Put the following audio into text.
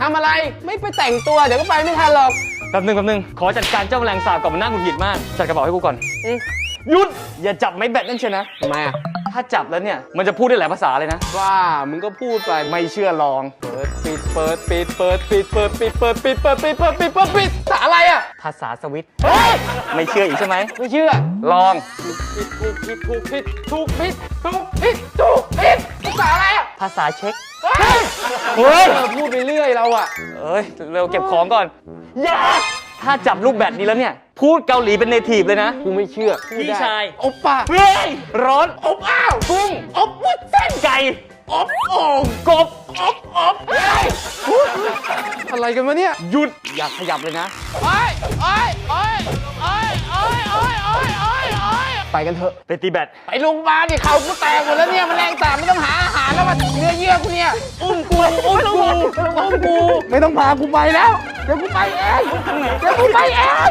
ทำอะไรไม่ไปแต่งตัวเดี๋ยวก็ไปไม่ทันหรอกแป๊บนึงแป๊บนึงขอจัดการเจ้าแมลงสาบก่อนมันน่าหงุดหงิดมาก จัดกระเป๋าให้กูก่อนอืมหยุด อย่าจับไม้แบตนั่นเชียวนะ ทำไมอะถ้าจับแล้วเนี่ย มันจะพูดได้หลายภาษาเลยนะ ว่ามึงก็พูดไปไม่เชื่อลอง เปิดปิดเปิดปิดเปิดปิดเปิดปิดเปิดปิดเปิดปิดเปิดปิดเปิดปิดภาษาอะไรอะภาษาสวิต เฮ้ยไม่เชื่ออีกใช่ไหม ไม่เชื่อ ลอง ผิดถูกผิดถูกผิดถูกผิดถูก ภาษาเช็คเฮ้ยเฮ้ยเออพูดไปเรื่อยเราอะเอ้ยเร็วเก็บของก่อนอย่าถ้าจับลูกแบตนี้แล้วเนี่ย พูดเกาหลีเป็นเนทีฟเลยนะกูไม่เชื่อพูดพี่ได้ชายอบป่ะเฮ้ยร้อนอบอ้าวกุ้งอบวุ้นเส้นไก่อบโอ่งกบอบอบเฮ้ยอะไรกันวะเนี่ยหยุดอย่าขยับเลยนะโอ้ยโอ้ยโอ้ยโอ้ยโอ้ยโอ้ยโอ้ยโอ้ยโอ้ยไปกันเถอะไปตีแบตไปโรงพยาบาลดิเขากูแตกหมดแล้วเนี่ยแมลงสาบไม่ต้องหาอาหาร แล้วมาเนื้อเยื่อกูเนี่ยอุ้มกูอุ้มกูอุ้มกู ไม่ต้องพากูไปแล้ว เดี๋ยวกูไปเอง เดี๋ยวกูไปเอง